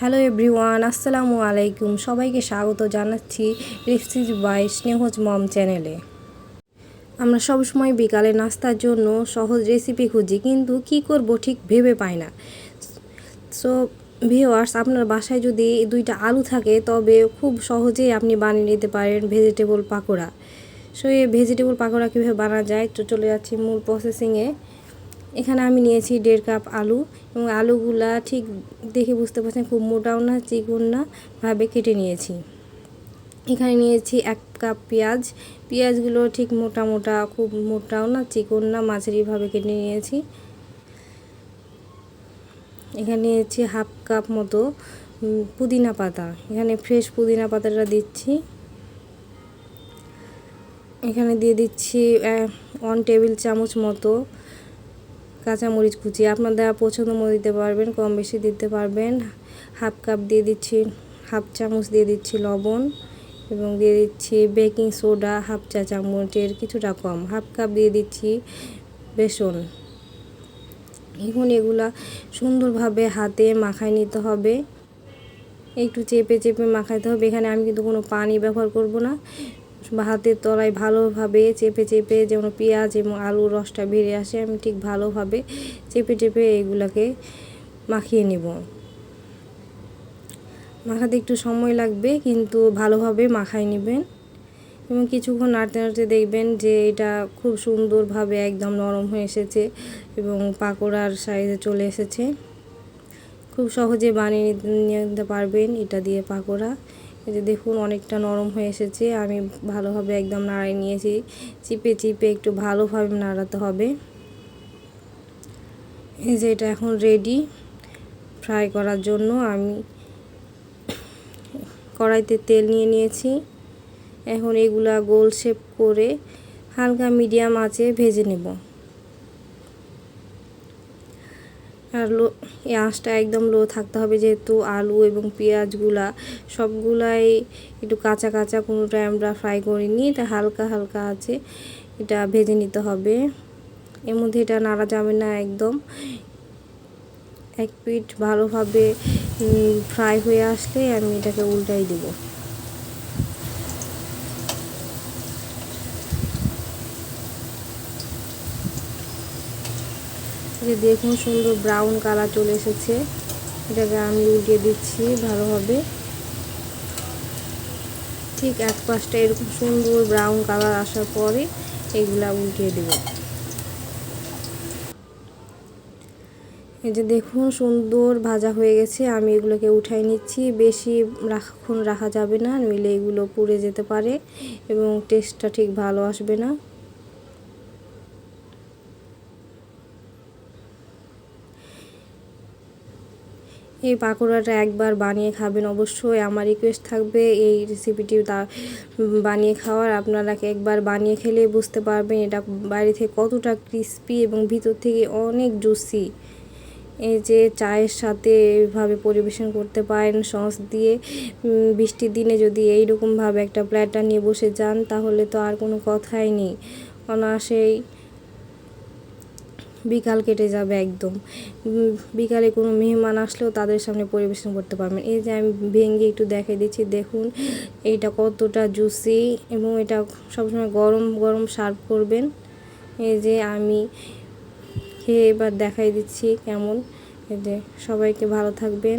Hello everyone, আসসালামু আলাইকুম। সবাইকে স্বাগত জানাচ্ছি রেসিপি বাই স্নেহজ মম চ্যানেলে। আমরা সবসময় বিকালে নাস্তার জন্য সহজ রেসিপি খুঁজি, কিন্তু কি করব ঠিক ভেবে পাই না। সো ভিওয়ার্স আপনার বাসায় যদি দুইটা আলু থাকে, তবে খুব সহজেই আপনি বানিয়ে নিতে পারেন ভেজিটেবল পাকোড়া। সো, এই ভেজিটেবল পাকোড়া কীভাবে বানা যায়, তো চলে যাচ্ছি মূল প্রসেসিংয়ে এখানে আমি নিয়েছি দেড় কাপ আলু এবং আলুগুলা ঠিক দেখে বুঝতে পারছেন খুব মোটাও না, চিকন না, ভাবে কেটে নিয়েছি। এখানে নিয়েছি এক কাপ পেঁয়াজ। পেঁয়াজগুলো ঠিক মোটা মোটা, খুব মোটাও না, চিকন না মাঝারিভাবে কেটে নিয়েছি। এখানে নিয়েছি হাফ কাপ মতো পুদিনা পাতা। এখানে ফ্রেশ পুদিনা পাতাটা দিচ্ছি। এখানে দিয়ে দিচ্ছি ওয়ান টেবিল চামচ মতো কাঁচামরিচ কুচি আপনাদের পছন্দ মতো দিতে পারবেন, কম বেশি দিতে পারবেন। হাফ কাপ দিয়ে দিচ্ছি, হাফ চামচ দিয়ে দিচ্ছি লবণ এবং দিয়ে দিচ্ছি বেকিং সোডা, হাফ চা চামচের কিছুটা কম। হাফ কাপ দিয়ে দিচ্ছি বেসন। এখন এগুলা সুন্দরভাবে হাতে মাখায় নিতে হবে। একটু চেপে চেপে মাখাইতে হবে। এখানে আমি কিন্তু কোনো পানি ব্যবহার করব না। হাতের তলায় ভালোভাবে চেপে চেপে যেমন পেঁয়াজ এবং আলুর রসটা বেরিয়ে আসে, আমি ঠিক ভালোভাবে চেপে চেপে এগুলাকে মাখিয়ে নেব। মাখাতে একটু সময় লাগবে, কিন্তু ভালোভাবে মাখাই নেবেন। এবং কিছুক্ষণ নাড়তে নাড়তে দেখবেন যে এটা খুব সুন্দরভাবে একদম নরম হয়ে এসেছে এবং পাকোড়ার সাইজে চলে এসেছে। খুব সহজে বানিয়ে নিতে পারবেন এটা দিয়ে পাকোড়া। এই যে দেখুন, অনেকটা নরম হয়ে এসেছে। আমি ভালোভাবে একদম নাড়াই নিয়েছি। চিপে চিপে একটু ভালোভাবে নাড়াতে হবে। এই যে এটা এখন রেডি ফ্রাই করার জন্য আমি কড়াইতে তেল নিয়ে নিয়েছি। এখন এগুলা গোল শেপ করে হালকা মিডিয়াম আঁচে ভেজে নেব। আর লো আঁচটা একদম লো থাকতে হবে যেহেতু আলু এবং পেঁয়াজগুলা সবগুলাই একটু কাঁচা কাঁচা কোনোটাই আমরা ফ্রাই করিনি, এটা হালকা হালকা আছে, এটা ভেজে নিতে হবে। এর মধ্যে এটা নাড়া যাবে না একদম। এক পিঠ ভালোভাবে ফ্রাই হয়ে আসলে আমি এটাকে উল্টাই দেবো। যে দেখুন সুন্দর ব্রাউন কালার চলে এসেছে। এটাকে আমি উল্টিয়ে দিচ্ছি ভালোভাবে। ঠিক এক পাশটা এরকম সুন্দর ব্রাউন কালার আসার পরে এগুলা উল্টিয়ে দেব। এই যে দেখুন সুন্দর ভাজা হয়ে গেছে, আমি এগুলোকে উঠাই নিচ্ছি। বেশি রাখাক্ষণ রাখা যাবে না নইলে এগুলো পুড়ে যেতে পারে এবং টেস্টটা ঠিক ভালো আসবে না। এই পাকোড়াটা একবার বানিয়ে খাবেন। অবশ্যই আমার রিকোয়েস্ট থাকবে এই রেসিপিটি বানিয়ে খাওয়ার। আপনারা একবার বানিয়ে খেলে বুঝতে পারবেন এটা বাইরে থেকে কতটা ক্রিস্পি এবং ভিতর থেকে অনেক জুসি এই যে চায়ের সাথে এইভাবে পরিবেশন করতে পারেন, সস দিয়ে বৃষ্টির দিনে যদি এইরকমভাবে একটা প্ল্যাটার নিয়ে বসে যান, তাহলে তো আর কোনো কথাই নেই। অনায়াসেই বিকাল কেটে যাবে একদম। বিকালে কোনো মেহমান আসলেও তাদের সামনে পরিবেশন করতে পারবেন। এই যে আমি ভেঙে একটু দেখাই দিচ্ছি, দেখুন এটা কতটা জুসি এবং এটা সবসময় গরম গরম সার্ভ করবেন। এই যে আমি খেয়ে এবার দেখাই দিচ্ছি কেমন। এই যে সবাইকে ভালো থাকবেন।